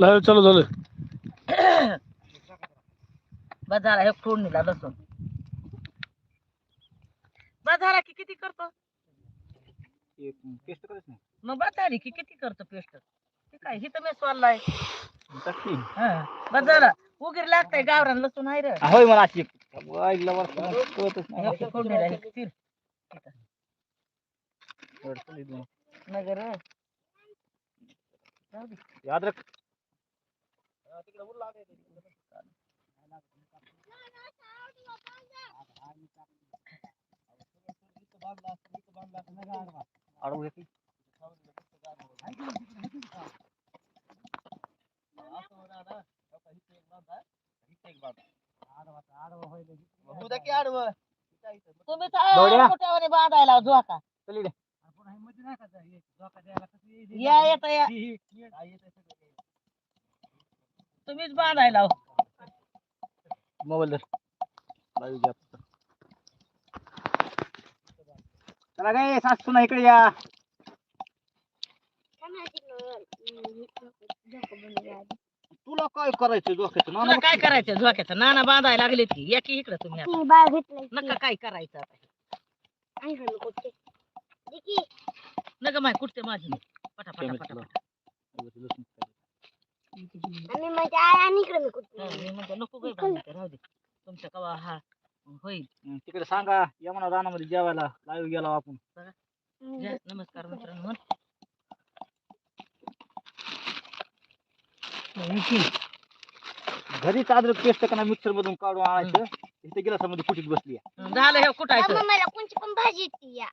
Live चालू झालं. बस झाला हे फोडणीला लसूण. बस झाला की किती करतो? पेस्ट करायच नाही. मग बस झाली की किती करतो पेस्ट? ते काय हिथं मी सोडलाय. टाकते. बस झाला. उगीर लागतंय गावरान लसूण आहे रे. होय मला अशी ऐकलं बरं कळतच नाही. हे फोडणीला हे चिर अडचण येत. नाही. नगर जाऊ दे. याद रख अडवू की. तुम्ही दौड्या. मोठ्यावाने बांधायला झोका. या येता या तुम्हीच बांधायला मोबाईल धर. घ्या चला काय सासू ना इकडे या. तुला काय करायचं डोक्याचं? तुला नाना काय करायचं झोक्याचं नाना बांधायला लागले की या की इकडे तुम्ही आता. नका काय करायचं आता? नका माय कुठते माझी? पटा पटा पटा पटा मी म्हणतो नको काय बांधायचं राहू दे. तुमच्या कवा हा होईल. हं, तिकडे सांगा या म्हणा रानामध्ये जेवायला लाईव्ह गेला आपण. नमस्कार मित्रांनो म्हण. घरीच अद्रक पेस्ट करा मिक्सर मधून काढून आणायचं? इथे गेला मध्ये कुठीत बसली आहे. झालं हे कुठायचं मला कोणची पण भाजी येते या.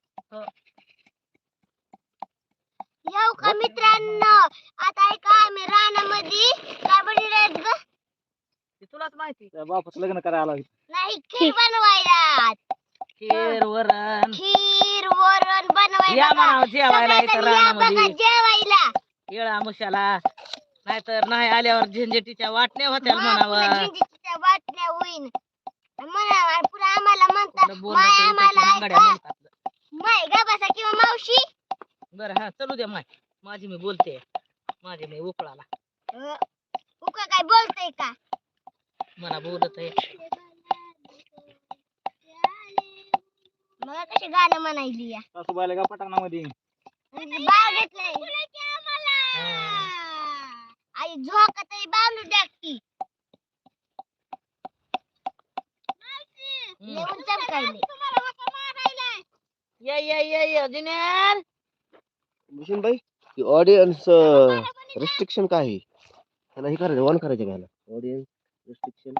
येऊ का मित्रांनो? आता ऐका आम्ही रानामध्ये काय बनवले ग. ते तुलाच माहिती. त्या बापाचं लग्न करायला आला. नाही खीर बनवायला. खीर वरण. खीर वरण या बनवायला म्हणावं जेवायला इथं सगळेजण या बघा रानामध्ये. जेवायला. येळा मुशाला. नाहीतर नाही आल्यावर झंझटीच्या वाटण्या होत्या म्हणावं. वाटण्या होईन. म्हणा पुन्हा आम्हाला म्हणता आपलं बोलणं माय आम्हाला ऐका. माय गबासा किंवा मावशी? बरं हा चलू द्या माय. माझी मी बोलते. माझी मी उकळाला. अं, उका काय बोलतय का? मला बोलत आहे. मला कशी गाणं म्हणायली या? सासूबाईला का बाव घेतलंय. आई झोका तरी बावलू टाकती. येऊन चमकायले ये ये ये ये जिन्यार. भूषण भाई ऑडियन्स रिस्ट्रिक्शन काय आहे? त्याला हे करायचं ऑन करायचं काय ऑडियन्स रिस्ट्रिक्शन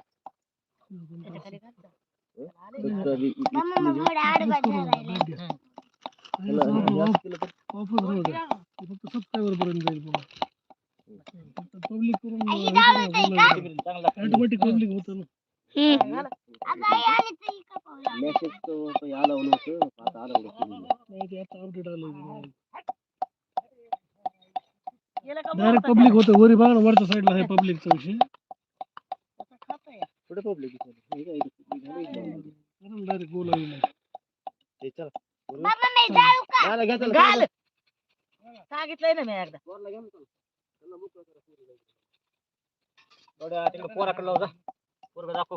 फक्त पर्यंत जाईल पब्लिक करून का चांगला ऑटोमॅटिक पब्लिक होतं ना. मेसेज आला नव्हतं आता आलं नाही ते आता अपडेट आलं गेलं का डायरेक्ट पब्लिक होतं. वरी बघा ना वरच्या साईडला आहे पब्लिकचा विषय. कुठे पब्लिक डायरेक्ट बोलावी सांगितलंय ना मी एकदा. तिकडे पोराकडे लाव जा. पोरगा दाखव.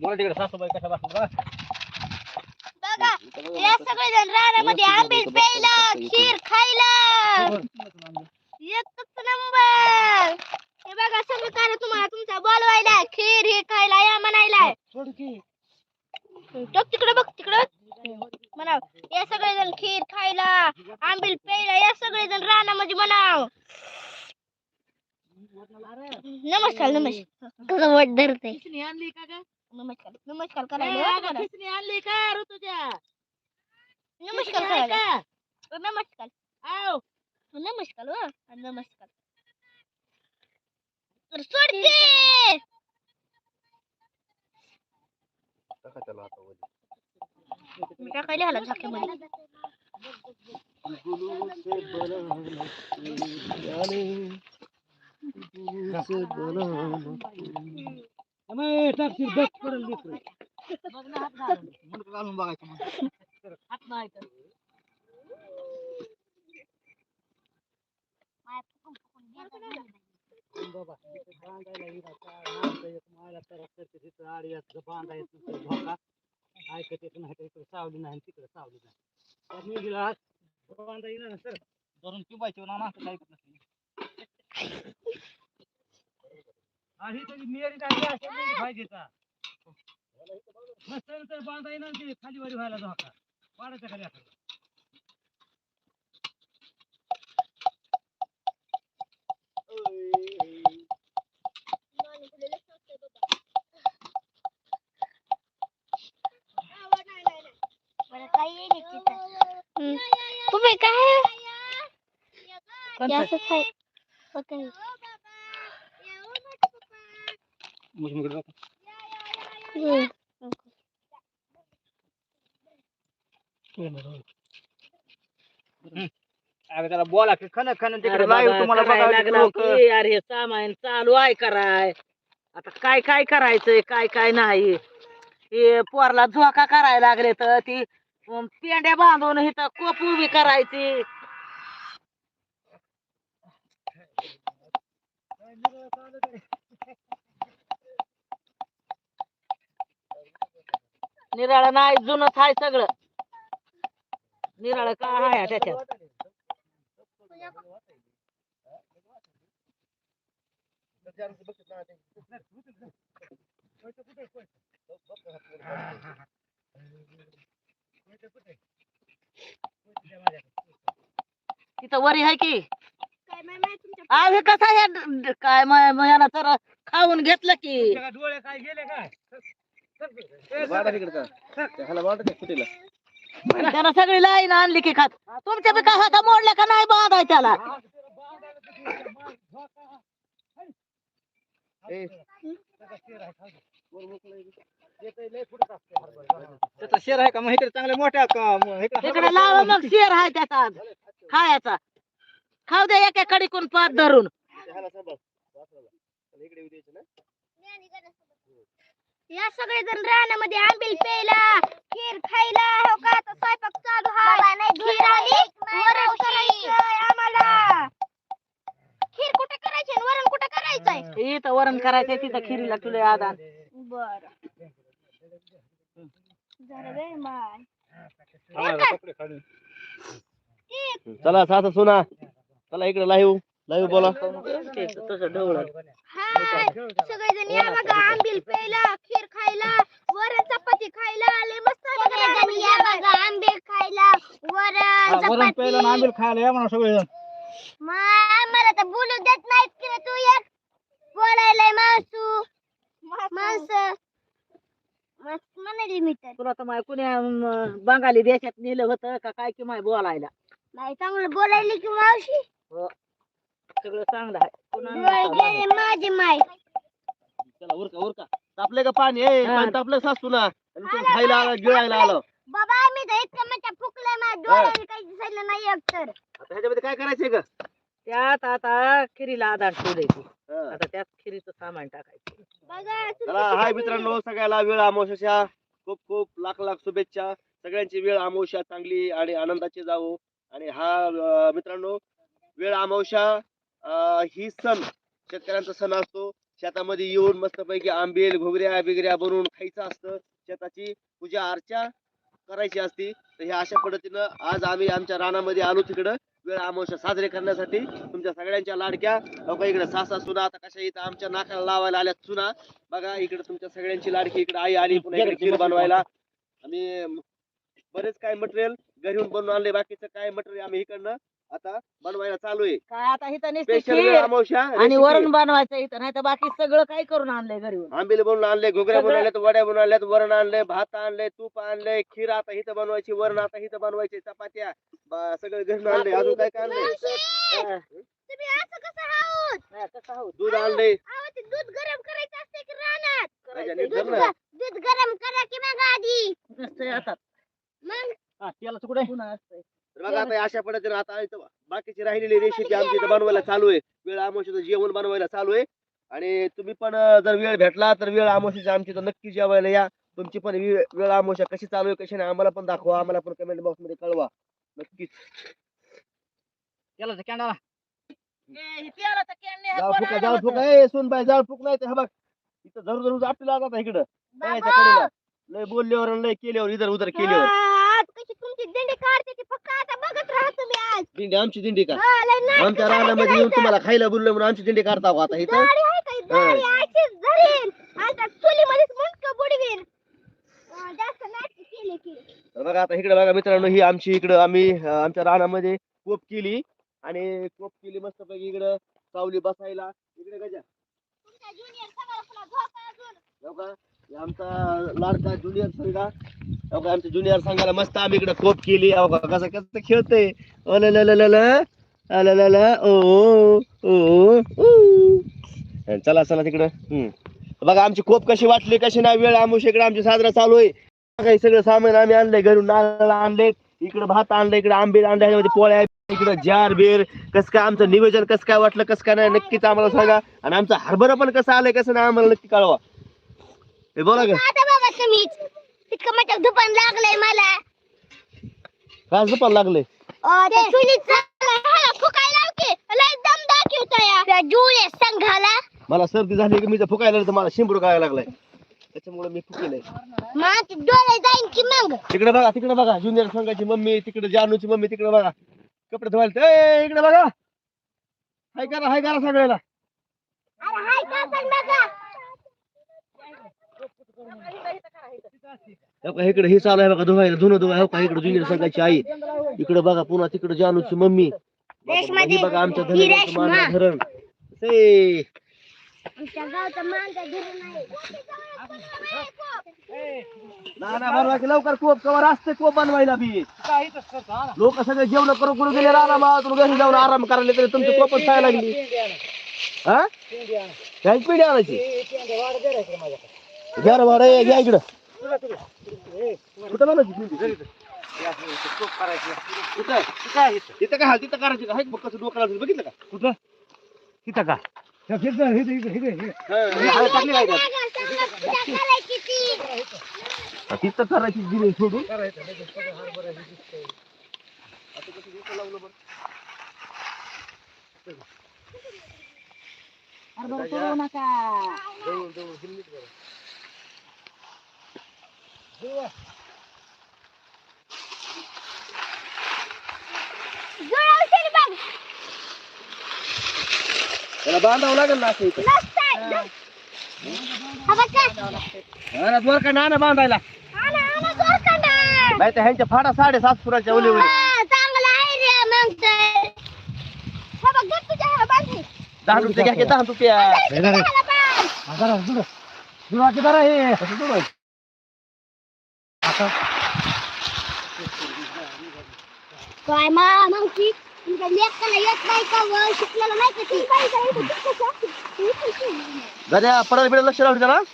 बोला तिकडे सासूबाई कशा बसल्या बघा. या सगळेजण रानामध्ये आंबील प्यायला खीर खायला. एकच नंबर. हे बघा सगळं कारण तुम्हाला तुमचा बोलवायला खीर हे खायला या म्हणायला. टोक तिकडे बघ तिकडं म्हणाव या सगळेजण खीर खायला आंबील प्यायला या सगळेजण रानामध्ये म्हणाव. नमस्कार नमस्कार. कसं वाट धरते आणली का ग? नमस्कार नमस्कार करायला आणली का ऋतुजा नमस्कार करायला. का? नमस्कार. आव. नमस्कार हो नमस्कार. तर सोडते त्याला आता वर. मी टाकायला गुलू से बनाना जाने, बस पडेल लेकरं. घालून. मुंडकं घालून बघायचं मग. नाही तर बाबा इथं बांधायला माणसं तर करते तिथं आडी असतं बांधायचं तिथं ऐकत येत नाही तर इकडे सावली नाही तिकडे सावली नाही तर मी गेला आज बांधा ना सर धरून किंवायचे ना असं ऐकत नाही आणि तरी नसेल तर बांधा येणार ते खाली वरी व्हायला धोका. वाढायच्या खाली. तुम्ही काय? हे असंच आहे. जाऊ. हम्म. अगं त्याला बोला की खन खन अरे तिकडे live तुम्हाला लागला लोकं. की, अरे हे सामान चालू आहे कराय आता काय काय करायचंय काय काय नाही हे पोरला झोका करायला लागले तर ती अं, पेंड्या बांधून इथं कोप उभी करायची निराळ नाही जुनच आहे सगळं. निराळ काय आहे त्याच्यात? तिथं वरी आहे की. आहे कसा हे ड- काय म- म- यानं तर खाऊन घेतलं की. डोळे काय गेले काय? बांधा तिकडे. का त्या ह्याला बांधा त्या कुटीला त्यानं सगळी लाईन आणली की खात. तुमच्या बी काय हाता मोडल्या का नाही बांधाय त्याला? ए, त्याचा शेर आहे का? मग इकडे चांगल्या मोठ्या का? इकडे लावा मग शेर आहे. त्याचा. खायचा. खाऊ दे एका कडीकून पात धरून. त्याला इकडे या सगळे जण रानामध्ये आंबील प्यायला खीर खायला. हो का? आता स्वयंपाक चालू आहे खीर आणि वरण करायचंय आम्हाला. खीर कुठे करायची आणि वरण कुठे करायचंय? इथं वरण करायचंय तिथं खिरीला तुला आदान बर. जरा वेळ माय. आम्हाला कपडे काढून. चला सासा सुना. चला इकडे लाईव्ह लाईव्ह बोला. सगळेजण या बघा आंबील प्यायला खीर खायला वरण चपाती खायला आले मस्त सगळेजण या बघा आंबील खायला वरण हा, वरण प्यायला आणि आंबील खायला या म्हणा सगळे मग आम्हाला तर बोलू देत नाहीत की रे तू एक. बोलायलाय मासू मास म्हणाली मी तर. तुला तर माय कुण्या अं, बंगाली देशात नेलं होतं का काय की माय बोलायला. नाही चांगलं बोलायली की मावशी. सगळं चांगलं आहे. माझी माय. चला उरका उरका. तापले का पाणी? ए हा. पाणी तापलं सासू ना आणि तुम्ही खायला आला गिळायला आलं. बाबा मी तर इतकं म्हणजे फुकलंय माझ्या डोळ्याने काही दिसायला नाही ह्याच्यामध्ये काय करायचंय का त्यात आता खिरीला आधार हा. आता त्यात खिरीचं सामान टाकायचं. बघा चला हाय मित्रांनो सगळ्याला वेळ अमावस्याच्या. खूप खूप लाख लाख शुभेच्छा. सगळ्यांची वेळ अमावस्या चांगली आणि आनंदाची जावो. आणि हा अं, मित्रांनो वेळ अमावस्या अं, ही सण शेतकऱ्यांचा सण असतो. शेतामध्ये येऊन मस्तपैकी आंबेल घोगऱ्या बिगऱ्या बनवून खायचं असतं. शेताची पूजा अर्चा करायची असती. तर ह्या अशा पद्धतीनं आज आम्ही आमच्या रानामध्ये आलो तिकडं. वेळ अमावस्या साजरे करण्यासाठी तुमच्या सगळ्यांच्या लाडक्या लोक इकडे सासा सुना आता कशा इथं आमच्या नाकाला लावायला आल्या सुना. बघा इकडे तुमच्या सगळ्यांची लाडकी इकडे आई आली पुन्हा इकडे खीर बनवायला. आम्ही बरेच काय मटेरियल घरीहून बनवून आणले बाकीचं काय मटेरियल आम्ही इकडनं आता बनवायला चालू आहे. काय आता इथं नुसती स्पेशल खीर आणि. वरण बनवायचं इथं नाही तर बाकी सगळं काय करून आणलंय घरी आंबेले बनवून आणले घोगऱ्या सगळं- बनवल्यात वड्या बनवल्यात वरण आणले भात आणले तूप आणले खीर आता इथं बनवायची वरण आता इथं बनवायची चपात्या ब- सगळं घरून आणले अजून काय काय आणले तुम्ही असं कसं आहोत कसं आहोत दूध आणले ते दूध गरम करायचं असते की रानात? राजा, नीट दूध धर ना. ग- दूध गरम करा की मग आधी? आता. मग? हा, तेलाचं कुठे पुन्हा असतंय. तर बघा आता अशा पद्धतीने आता इथं बाकीची राहिलेली रेसिपी आमची इथं बनवायला चालू आहे. वेळ आमोशीचं जेवण बनवायला चालू आहे. आणि तुम्ही पण जर वेळ भेटला तर वेळ आमोशीचं आमची इथं नक्की जेवायला या. तुमची पण वेळ आमोशा कशी चालू आहे कशी नाही आम्हाला पण दाखवा. आम्हाला पण कमेंट बॉक्समध्ये कळवा. नक्कीच. कॅन्डाला. ही नाही जाळ हात फुका वर जाळ आलं फुका. होतं. ए सोन बाय जाळ फुक नाही ते हा बघ इथं जरूर जरूर आपली लागत आहे इकडं. लय बोलल्यावर लय केल्यावर इधर उधर केल्यावर कशी तुमची दिंडी काढते ती फक्त आता बघत राहा तुम्ही आज दिंडी आमची दिंडी का हा, लय नाटकं आमच्या करायची रानामध्ये येऊन. तुम्हाला खायला बोललो म्हणून आमची दिंडी काढता का आता इथं दाढी आहे का? दाढी अशीच धरीन. आता चुलीमध्येच मुंडकं बुडवीन. हा, जास्त नाटकं केली की. तर बघा आता इकडे बघा मित्रांनो ही आमची इकडं आम्ही अं, आमच्या रानामध्ये कोप केली आणि कोप केली मस्त पैकी इकडं सावली बसायला इकडे गजा तुमच्या junior सगळं पुन्हा झोका अजून. का हे आमचा लाडका ज्युनियर संघा का? आमच्या ज्युनियर संघाला मस्त आम्ही इकडे कोप केली. अवघा कसं कसं खेळतोय? ओललललल, अललल, ओ ओ, ओ चला चला तिकडं. हम्म. बघा आमची कोप कशी वाटली कशी नाही वेळ आमुष इकडे आमची साजरा चालू आहे. काही सगळं सामान आम्ही आणलंय घरून नारळ आणले इकडे भात आणलं इकडे आंबे आणले ह्याच्यामध्ये पोळ्या इकडे जार बेर. कसं काय आमचं नियोजन कसं काय वाटलं कसं काय नाही नक्कीच आम्हाला सांगा. आणि आमचं हरभरा पण कसं आलंय कसं नाही आम्हाला नक्की कळवा. हे बोला का आता बाबा तुम्हीच. इतकं मोठं दुकान लागलंय मला. काय झोपायला लागले ते फुकायला लाव की. लय दम दाखवतोय. त्या junior संघाला. मला सर्दी झाली की मी फुकायला तर मला शिंबूड काय लागलाय. त्याच्यामुळे मी फुकेलय मग ते डोळे जाईन की मग. तिकडे बघा तिकडे बघा. ज्युनियर संघाची मम्मी तिकडे जानूची मम्मी तिकडे बघा. कपडे धुवायला ए इकडे बघा. हाय करा हाय करा सगळ्याला. अरे हाय का पण बघा. हो का इकडे हे चालू आहे बघा धुवायला धुणं धुवाय हो का इकडे ज्युनियर संघाची आई. इकडे बघा पुन्हा तिकडे जानूची मम्मी. ही बघा आमच्या धरण रेशमा. धरण. ना ना की लवकर कोप कवर असते कोप बनवायला बी. हा. लोक सगळे जेवण करून करून गेले आरामात घरी जाऊन आराम करायला तरी तुमची कोपच खायला लागली. हा. काय पिढी आणायची? घ्या रे ए, घ्या इकडं? तिथं काय हाल? तिथं करायची का? हाय का बघ कसं डोकं लावलं, बघितलं का? कुठं? इथं का? हे हाल त्यात? तिथं करायची सोडून करायचं, लगेच सगळं हरभरा हे दिसतंय. हरभरा सोडू नका जवळ जवळ गिरणीत करा. जुळवशील बघ त्याला बांधावं लागेल ना असं इथं मस्त आहे हा बघ का? हा ना, दोर का ना बांधायला. नाही तर ह्यांच्या फाडा साडे सात फुटाच्या ओली ओली चांगलं आहे रे मग तर. बघ, घे तुझ्या ह्याला बांधली. दहा रुपये घ्या की दहा रुपया काय करायचं दादा पडायला बिडायला लक्ष राहू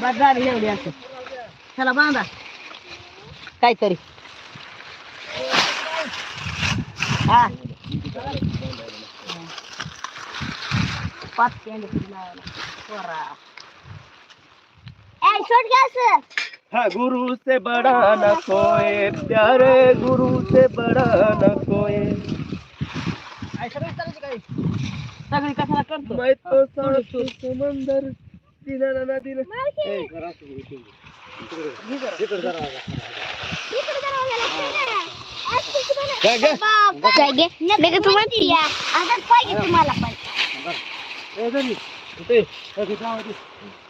बस झाली एवढी असं. त्याला बांधा. काहीतरी. हा. पाच पेंडे पोरा. हाँ गुरु से बड़ा न कोई प्यारे गुरु से बड़ा न कोई सगळी कशाला करतो मैं तो साथ समंदर दिला ना ना दिला ए, धरा असं इथे. काय काय पाहिजे तुम्हाला पण हे धरी. कुठे? हे घे, जाऊ दे. काम कर. हा, इकडे घे. मावशी, ह्याला वरून काहीतरी बांधावं लागतं की एखादं पटकन. हो, वा, नक्की. आता काय काय शिकवायचं टाका हळूहळू.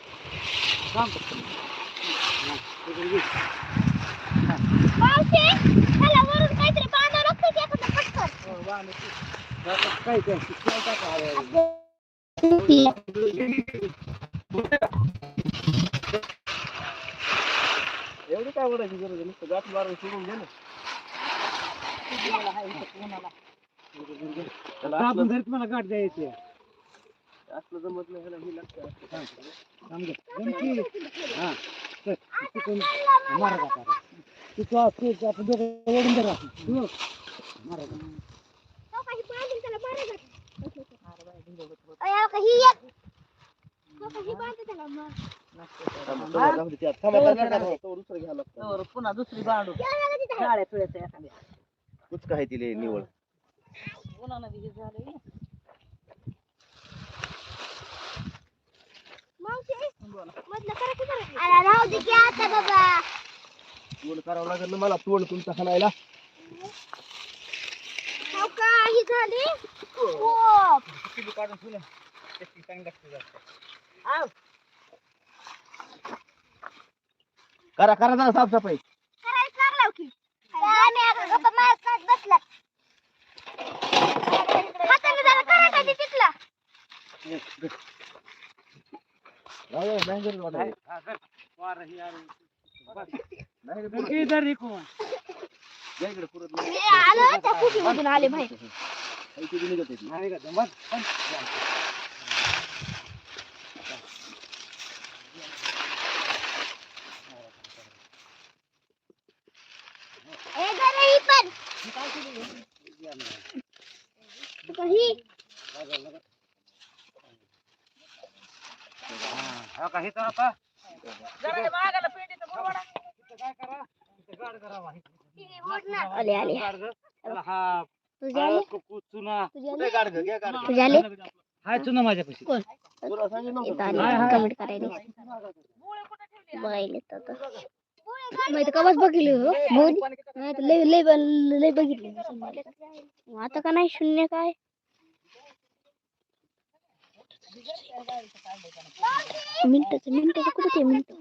एवढी काय ओढायची गरज आहे? नुसतं गाठ मारून सोडून घे ना. आपण जरी तुम्हाला गाठ द्यायची असलं जमत नाही ह्याला ही लागतं हा तिकडून मारा का तारा. तू तो- तू तो आपण दोघं ओढून धरा. मारा पुन्हा दुसरी बांधू. या, या, तिथं. गाड्या पिळ्याचं एखाद्या कुचका आहे तिले निवड. उन्हानं बी हे झालंय. मावशी मधलं करा की जरा. अरे राहू दे की आता बाबा तोंड करावं लागेल ना मला तोंड तुमचं खाणायला हो ही झाली? हो. किती काढून तुला त्याची चांगली लागते जास्त. आव. करा करा जरा साफसफाई करायचं लागलाव की आम्ही आता गप्पा मारत मारत बसला हाताने जरा करा का तिथला राहू दे, नाही गरज वाटायला. हा, कर. वारं ही आलं. बस. नाही रे, कर इधर पुरत नाही. मी आलो त्या कुशीमधून आले बाहेर इथे बी निघत येते. नाही का जमत? पण जा. ए जरा ही पण ही हा, हो का हे तर आता। जरा हे मागायला पेंडीचं बुडवाडा. इथं काय करा इथं गाड करावा आले आले गाड कर. त्याला हा तुझे आले हळद, कुकू, चुना तुझे कुठे आले गाड घे, घे गाड घे. तुझे आले हाय चुना माझ्यापाशी तुला सांगितलं नव्हतं. इथं हाय, आले. हाय. कमेंट करायला बुळे कुठं ठेवली? बघायले तर माहिती का बस बघितली हो? बोल नाही तर लय लय ब- लय बघितली. आता का नाही? शून्य काय? मिनिटाचं मिनिटाचं कुठे ते मिनिट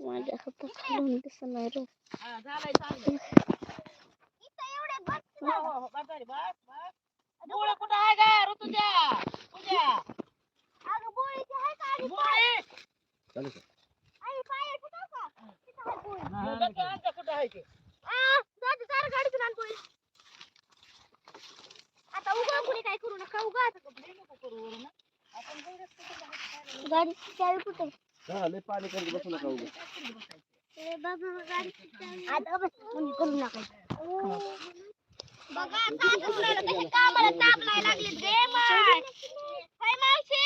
माझ्या हातात खालून दिसत नाही रे हा, झालंय चांगलं. हो, हो, हो, कुठं आहे का ऋतुजा पूजा कुठं आहे ते आता उगा कुणी काय करू नका उगा गाडी चावी कुठे? हा, लय पाणी करत बसू नका उगाच. आता बस कोणी करू नका. बघा सासू सुनाला कशी कामाला ताप नाही लागले रे माय. हाय मावशी.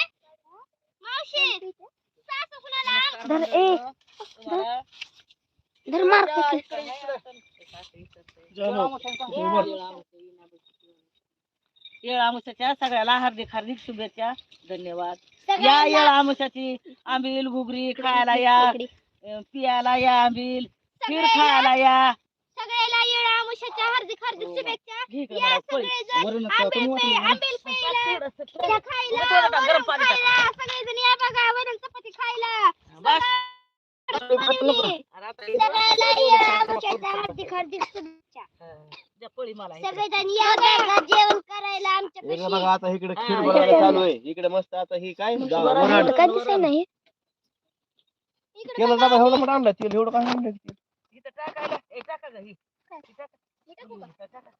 मावशी सासू सुनाला धर ए. धर. मार. येळ आमुष्याच्या सगळ्याला हार्दिक हार्दिक शुभेच्छा. धन्यवाद. या येळ आमुष्याची आंबील घुगरी खायला या. अं, पियाला या आंबील खीर खायला या. सगळ्याला येळ आमुष्याच्या हार्दिक हार्दिक शुभेच्छा. घे इकडं या मला पोळी. सगळेजण वरून आंबील कमी पे वाटलं. आंबील प्यायला थोडंसं- पिठा खायला थोडं टाक, गरम वरण पाणी टाक. खायला. सगळेजण या बघा वरण चपाती खायला. बस. सगळ्यांनी सगळ्याला येळ आमुष्याच्या हार्दिक हार्दिक शुभेच्छा. हं, द्या पोळी मला इकडं. सगळेजण या बघा जेवण करायला आमच्या इकडे बघा आता इकडे हा, खीर बनवायला चालू आहे इकडे मस्त आता ही काय जा- वरण वरण आणलं. काय दिसाय नाही केलं डबा एवढं मोठं आणलं तेल एवढं काय आणलं इथं टाकायला ए, टाका गं ही. ही टाका. हं, इथं टाका.